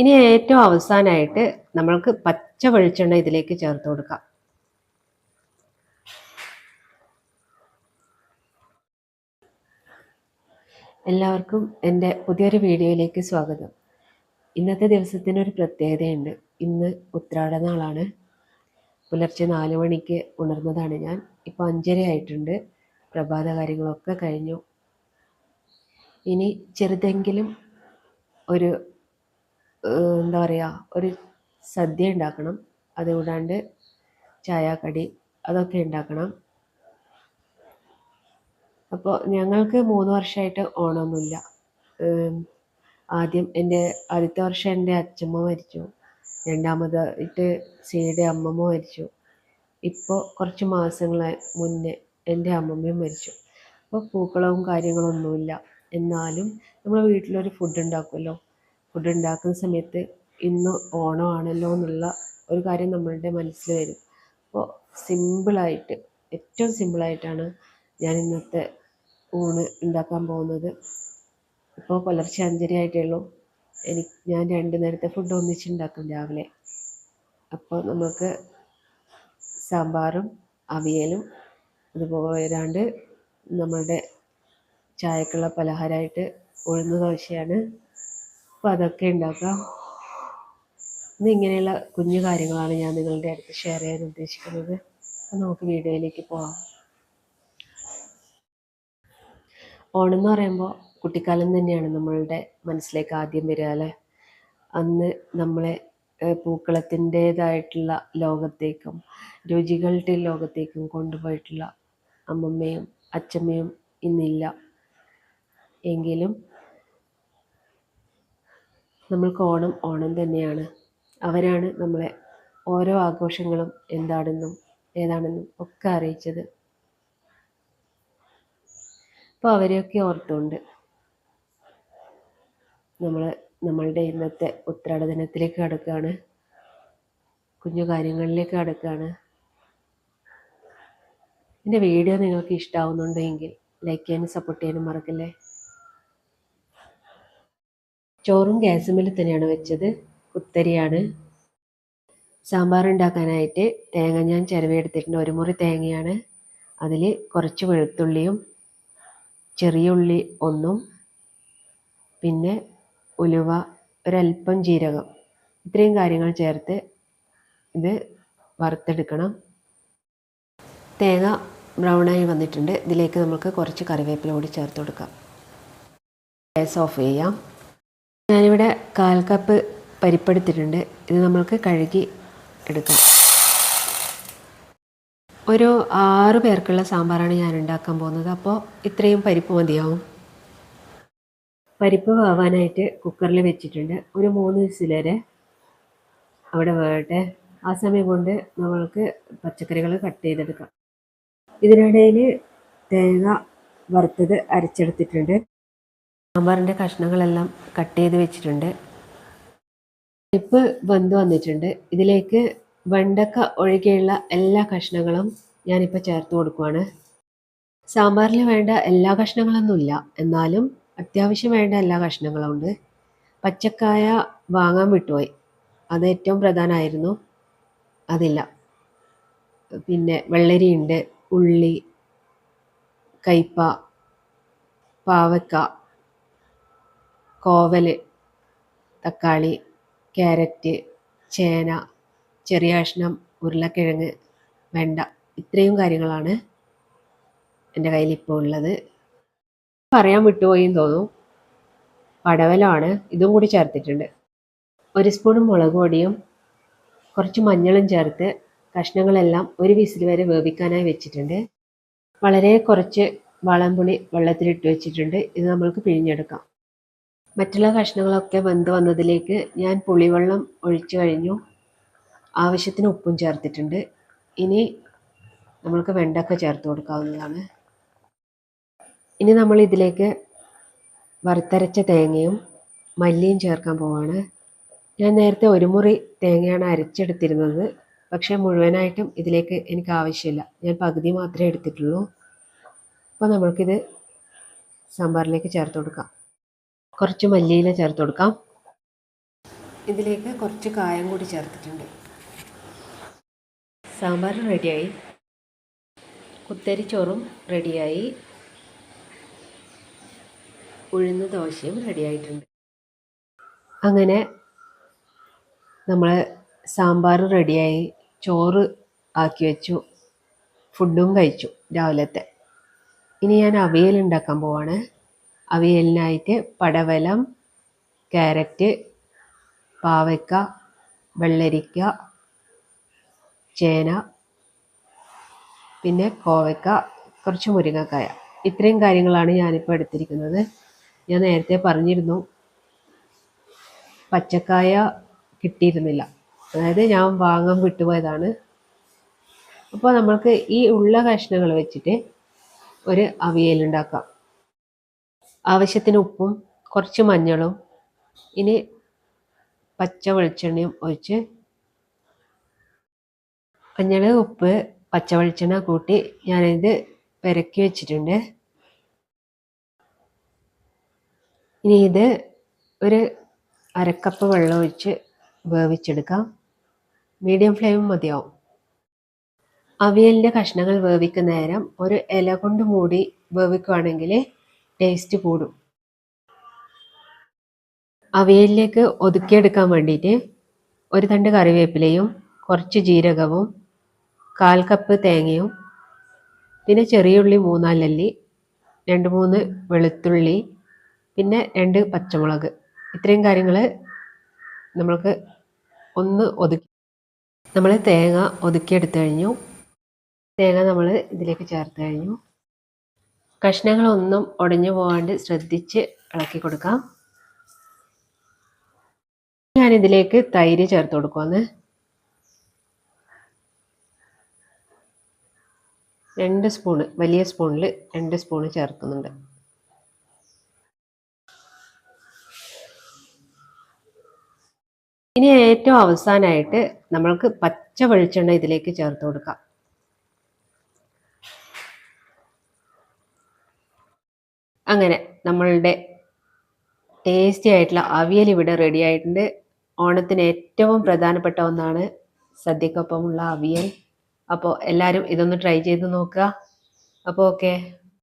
ഇനി ഏറ്റവും അവസാനമായിട്ട് നമ്മൾക്ക് പച്ച വെളിച്ചെണ്ണ ഇതിലേക്ക് ചേർത്ത് കൊടുക്കാം. എല്ലാവർക്കും എന്റെ പുതിയൊരു വീഡിയോയിലേക്ക് സ്വാഗതം. ഇന്നത്തെ ദിവസത്തിനൊരു പ്രത്യേകതയുണ്ട്. ഇന്ന് ഉത്രാട നാളാണ്. പുലർച്ചെ നാല് മണിക്ക് ഉണർന്നതാണ് ഞാൻ. ഇപ്പോൾ അഞ്ചര ആയിട്ടുണ്ട്. പ്രഭാത കാര്യങ്ങളൊക്കെ കഴിഞ്ഞു. ഇനി ചെറുതെങ്കിലും ഒരു എന്താ പറയുക ഒരു സദ്യ ഉണ്ടാക്കണം. അതുകൂടാണ്ട് ചായക്കടി കടി അതൊക്കെ ഉണ്ടാക്കണം. അപ്പോൾ ഞങ്ങൾക്ക് മൂന്ന് വർഷമായിട്ട് ഓണമൊന്നുമില്ല. ആദ്യം എന്റെ ആദ്യത്തെ വർഷം എന്റെ അച്ഛമ്മ മരിച്ചു. രണ്ടാമതായിട്ട് സിയുടെ അമ്മമ്മ മരിച്ചു. ഇപ്പോൾ കുറച്ച് മാസങ്ങൾ മുന്നേ എന്റെ അമ്മമ്മയും മരിച്ചു. അപ്പോൾ പൂക്കളവും കാര്യങ്ങളൊന്നുമില്ല. എന്നാലും നമ്മൾ വീട്ടിലൊരു ഫുഡ് ഉണ്ടാക്കുമല്ലോ. ഫുഡ് ഉണ്ടാക്കുന്ന സമയത്ത് ഇന്ന് ഓണമാണല്ലോ എന്നുള്ള ഒരു കാര്യം നമ്മളുടെ മനസ്സിൽ വരും. അപ്പോൾ സിമ്പിളായിട്ട് ഏറ്റവും സിമ്പിളായിട്ടാണ് ഞാൻ ഇന്നത്തെ ഊണ് ഉണ്ടാക്കാൻ പോകുന്നത്. ഇപ്പോൾ പുലർച്ചെ അഞ്ചര ആയിട്ടുള്ളൂ എനിക്ക് ഞാൻ രണ്ട് നേരത്തെ ഫുഡ് ഒന്നിച്ചുണ്ടാക്കും രാവിലെ. അപ്പോൾ നമുക്ക് സാമ്പാറും അവിയലും അതുപോലാണ്ട് നമ്മളുടെ ചായക്കുള്ള പലഹാരമായിട്ട് ഉഴുന്ന ദോശയാണ്. അപ്പോൾ അതൊക്കെ ഉണ്ടാക്കാം. ഇന്നിങ്ങനെയുള്ള കുഞ്ഞു കാര്യങ്ങളാണ് ഞാൻ നിങ്ങളുടെ അടുത്ത് ഷെയർ ചെയ്യാൻ ഉദ്ദേശിക്കുന്നത്. അപ്പോൾ നമുക്ക് വീഡിയോയിലേക്ക് പോകാം ഓണം എന്ന് പറയുമ്പോൾ കുട്ടിക്കാലം തന്നെയാണ് നമ്മളുടെ മനസ്സിലേക്ക് ആദ്യം വരിക അല്ലേ? അന്ന് നമ്മളെ പൂക്കളത്തിന്റേതായിട്ടുള്ള ലോകത്തേക്കും രുചികളുടെ ലോകത്തേക്കും കൊണ്ടുപോയിട്ടുള്ള അമ്മമ്മയും അച്ഛമ്മയും ഇന്നില്ല. എങ്കിലും നമ്മൾക്ക് ഓണം ഓണം തന്നെയാണ്. അവരാണ് നമ്മളെ ഓരോ ആഘോഷങ്ങളും എന്താണെന്നും ഏതാണെന്നും ഒക്കെ അറിയിച്ചത്. അപ്പോൾ അവരെയൊക്കെ ഓർത്തുകൊണ്ട് നമ്മൾ നമ്മളുടെ ഇന്നത്തെ ഉത്രാട ദിനത്തിലേക്ക് കടക്കുകയാണ് കുഞ്ഞു കാര്യങ്ങളിലേക്ക് കടക്കുകയാണ് എന്റെ വീഡിയോ നിങ്ങൾക്ക് ഇഷ്ടമാവുന്നുണ്ടെങ്കിൽ ലൈക്ക് ചെയ്യാനും സപ്പോർട്ട് ചെയ്യാനും മറക്കല്ലേ? ചോറും ഗ്യാസുമിൽ തന്നെയാണ് വെച്ചത്. കുത്തരിയാണ്. സാമ്പാർ ഉണ്ടാക്കാനായിട്ട് തേങ്ങ ഞാൻ ചിരവിയെടുത്തിട്ടുണ്ട്. ഒരു മുറി തേങ്ങയാണ്. അതിൽ കുറച്ച് വെളുത്തുള്ളിയും ചെറിയ ഉള്ളി ഒന്നും പിന്നെ ഉലുവ ഒരല്പം ജീരകം. ഇത്രയും കാര്യങ്ങൾ ചേർത്ത് ഇത് വറുത്തെടുക്കണം. തേങ്ങ ബ്രൗണായി വന്നിട്ടുണ്ട്. ഇതിലേക്ക് നമുക്ക് കുറച്ച് കറിവേപ്പില കൂടി ചേർത്ത് കൊടുക്കാം. ഗ്യാസ് ഓഫ് ചെയ്യാം. ഞാനിവിടെ കാൽ കപ്പ് പരിപ്പെടുത്തിട്ടുണ്ട് ഇത് നമ്മൾക്ക് കഴുകി എടുക്കാം. ഒരു ആറ് പേർക്കുള്ള സാമ്പാറാണ് ഞാൻ ഉണ്ടാക്കാൻ പോകുന്നത്. അപ്പോൾ ഇത്രയും പരിപ്പ് മതിയാവും? പരിപ്പ് വേവാനായിട്ട് കുക്കറിൽ വെച്ചിട്ടുണ്ട്. ഒരു മൂന്ന് വിസിൽ വരെ അവിടെ വേകട്ടെ ആ സമയം കൊണ്ട് നമ്മൾക്ക് പച്ചക്കറികൾ കട്ട് ചെയ്തെടുക്കാം. ഇതിനിടയിൽ തേങ്ങ വറുത്തത് അരച്ചെടുത്തിട്ടുണ്ട്. സാമ്പാറിന്റെ കഷ്ണങ്ങളെല്ലാം കട്ട് ചെയ്ത് വെച്ചിട്ടുണ്ട്. പരിപ്പ് വെന്ത് വന്നിട്ടുണ്ട്. ഇതിലേക്ക് വെണ്ടക്ക ഒഴികെയുള്ള എല്ലാ കഷ്ണങ്ങളും ഞാനിപ്പോൾ ചേർത്ത് കൊടുക്കുവാണ്. സാമ്പാറിൽ വേണ്ട എല്ലാ കഷ്ണങ്ങളൊന്നുമില്ല. എന്നാലും അത്യാവശ്യം വേണ്ട എല്ലാ കഷ്ണങ്ങളും ഉണ്ട് പച്ചക്കായ വാങ്ങാൻ വിട്ടുപോയി. അത് ഏറ്റവും പ്രധാനമായിരുന്നു. അതില്ല. പിന്നെ വെള്ളരിയുണ്ട് ഉള്ളി കയ്പ പാവക്ക കോവൽ തക്കാളി ക്യാരറ്റ് ചേന ചെറിയ കഷ്ണം ഉരുളക്കിഴങ്ങ് വെണ്ട ഇത്രയും കാര്യങ്ങളാണ് എന്റെ കയ്യിൽ ഇപ്പോൾ ഉള്ളത്. പറയാൻ വിട്ടുപോയി തോന്നും പടവലമാണ് ഇതും കൂടി ചേർത്തിട്ടുണ്ട്. ഒരു സ്പൂൺ മുളക് പൊടിയും കുറച്ച് മഞ്ഞളും ചേർത്ത് കഷ്ണങ്ങളെല്ലാം ഒരു വിസിൽ വരെ വേവിക്കാനായി വെച്ചിട്ടുണ്ട്. വളരെ കുറച്ച് വളംപുളി വെള്ളത്തിലിട്ട് വെച്ചിട്ടുണ്ട്. ഇത് നമ്മൾക്ക് പിഴിഞ്ഞെടുക്കാം. മറ്റുള്ള കഷ്ണങ്ങളൊക്കെ വെന്ത് വന്നതിലേക്ക് ഞാൻ പുളിവെള്ളം ഒഴിച്ചു കഴിഞ്ഞു. ആവശ്യത്തിന് ഉപ്പും ചേർത്തിട്ടുണ്ട്. ഇനി നമ്മൾക്ക് വെണ്ടക്ക ചേർത്ത് കൊടുക്കാവുന്നതാണ്. ഇനി നമ്മൾ ഇതിലേക്ക് വറുത്തരച്ച തേങ്ങയും മല്ലിയും ചേർക്കാൻ പോവാണ്. ഞാൻ നേരത്തെ ഒരു മുറി തേങ്ങയാണ് അരച്ചെടുത്തിരുന്നത്. പക്ഷേ മുഴുവനായിട്ടും ഇതിലേക്ക് എനിക്ക് ആവശ്യമില്ല. ഞാൻ പകുതി മാത്രമേ എടുത്തിട്ടുള്ളൂ. അപ്പോൾ നമ്മൾക്കിത് സാമ്പാറിലേക്ക് ചേർത്ത് കൊടുക്കാം. കുറച്ച് മല്ലിയില ചേർത്ത് കൊടുക്കാം. ഇതിലേക്ക് കുറച്ച് കായം കൂടി ചേർത്തിട്ടുണ്ട്. സാമ്പാർ റെഡിയായി. കുത്തരിച്ചോറും റെഡിയായി. ഉഴുന്ന ദോശയും റെഡിയായിട്ടുണ്ട്. അങ്ങനെ നമ്മൾ സാമ്പാർ റെഡിയായി. ചോറ് ആക്കി വെച്ചു. ഫുഡും കഴിച്ചു രാവിലത്തെ. ഇനി ഞാൻ അവിയൽ ഉണ്ടാക്കാൻ പോവാണ്. അവിയലിനായിട്ട് പടവലം ക്യാരറ്റ് പാവയ്ക്ക വെള്ളരിക്ക ചേന പിന്നെ കോവയ്ക്ക കുറച്ച് മുരിങ്ങക്കായ. ഇത്രയും കാര്യങ്ങളാണ് ഞാനിപ്പോൾ എടുത്തിരിക്കുന്നത്. ഞാൻ നേരത്തെ പറഞ്ഞിരുന്നു പച്ചക്കായ കിട്ടിയിരുന്നില്ല. അതായത് ഞാൻ വാങ്ങാൻ വിട്ടുപോയതാണ്. അപ്പോൾ നമ്മൾക്ക് ഈ ഉള്ള കഷ്ണങ്ങൾ വെച്ചിട്ട് ഒരു അവിയൽ ഉണ്ടാക്കാം. ആവശ്യത്തിന് ഉപ്പും കുറച്ച് മഞ്ഞളും ഇനി പച്ച വെളിച്ചെണ്ണയും ഒഴിച്ച് മഞ്ഞൾ ഉപ്പ് പച്ച വെളിച്ചെണ്ണ കൂട്ടി ഞാനിത് പെരക്കി വെച്ചിട്ടുണ്ട്. ഇനി ഇത് ഒരു അരക്കപ്പ് വെള്ളം ഒഴിച്ച് വേവിച്ചെടുക്കാം. മീഡിയം ഫ്ലെയിം മതിയാവും. അവിയലിന്റെ കഷ്ണങ്ങൾ വേവിക്കുന്ന നേരം ഒരു ഇല കൊണ്ട് മൂടി വേവിക്കുകയാണെങ്കിൽ ടേസ്റ്റ് കൂടും. അവിയലിലേക്ക് ഒതുക്കിയെടുക്കാൻ വേണ്ടിയിട്ട് ഒരു തണ്ട് കറിവേപ്പിലയും കുറച്ച് ജീരകവും കാൽ കപ്പ് തേങ്ങയും പിന്നെ ചെറിയുള്ളി മൂന്നാലല്ലി രണ്ട് മൂന്ന് വെളുത്തുള്ളി പിന്നെ രണ്ട് പച്ചമുളക്. ഇത്രയും കാര്യങ്ങൾ നമ്മൾക്ക് ഒന്ന് ഒതുക്കി നമ്മൾ തേങ്ങ ഒതുക്കിയെടുത്ത് കഴിഞ്ഞു. തേങ്ങ നമ്മൾ ഇതിലേക്ക് ചേർത്ത് കഴിഞ്ഞു. കഷ്ണങ്ങളൊന്നും ഉടഞ്ഞു പോകാണ്ട് ശ്രദ്ധിച്ച് ഇളക്കി കൊടുക്കാം. ഞാനിതിലേക്ക് തൈര് ചേർത്ത് കൊടുക്കുമെന്ന് രണ്ട് സ്പൂണ് വലിയ സ്പൂണിൽ രണ്ട് സ്പൂണ് ചേർക്കുന്നുണ്ട്. ഇനി ഏറ്റവും അവസാനമായിട്ട് നമ്മൾക്ക് പച്ച വെളിച്ചെണ്ണ ഇതിലേക്ക് ചേർത്ത് കൊടുക്കാം. അങ്ങനെ നമ്മളുടെ ടേസ്റ്റി ആയിട്ടുള്ള അവിയൽ ഇവിടെ റെഡി ആയിട്ടുണ്ട്. ഓണത്തിന് ഏറ്റവും പ്രധാനപ്പെട്ട ഒന്നാണ് സദ്യക്കൊപ്പമുള്ള അവിയൽ. അപ്പോൾ എല്ലാവരും ഇതൊന്ന് ട്രൈ ചെയ്ത് നോക്കുക. അപ്പോൾ ഓക്കെ